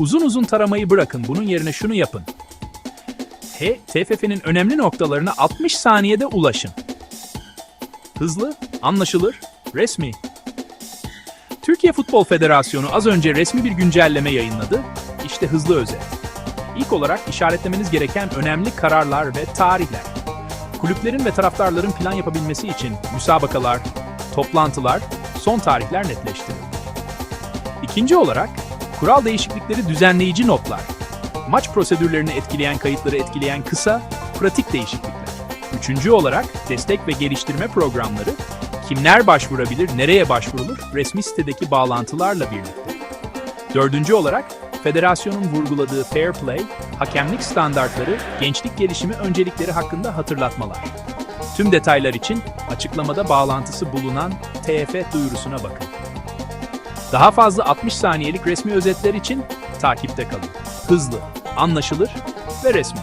Uzun uzun taramayı bırakın, bunun yerine şunu yapın. H, TFF'nin önemli noktalarına 60 saniyede ulaşın. Hızlı, anlaşılır, resmi. Türkiye Futbol Federasyonu az önce resmi bir güncelleme yayınladı. İşte hızlı özet. İlk olarak işaretlemeniz gereken önemli kararlar ve tarihler. Kulüplerin ve taraftarların plan yapabilmesi için müsabakalar, toplantılar, son tarihler netleştirildi. İkinci olarak, kural değişiklikleri düzenleyici notlar. Maç prosedürlerini etkileyen kayıtları etkileyen kısa, pratik değişiklikler. Üçüncü olarak, destek ve geliştirme programları. Kimler başvurabilir, nereye başvurulur, resmi sitedeki bağlantılarla birlikte. Dördüncü olarak, federasyonun vurguladığı fair play, hakemlik standartları, gençlik gelişimi öncelikleri hakkında hatırlatmalar. Tüm detaylar için açıklamada bağlantısı bulunan TF duyurusuna bakın. Daha fazla 60 saniyelik resmi özetler için takipte kalın. Hızlı, anlaşılır ve resmi.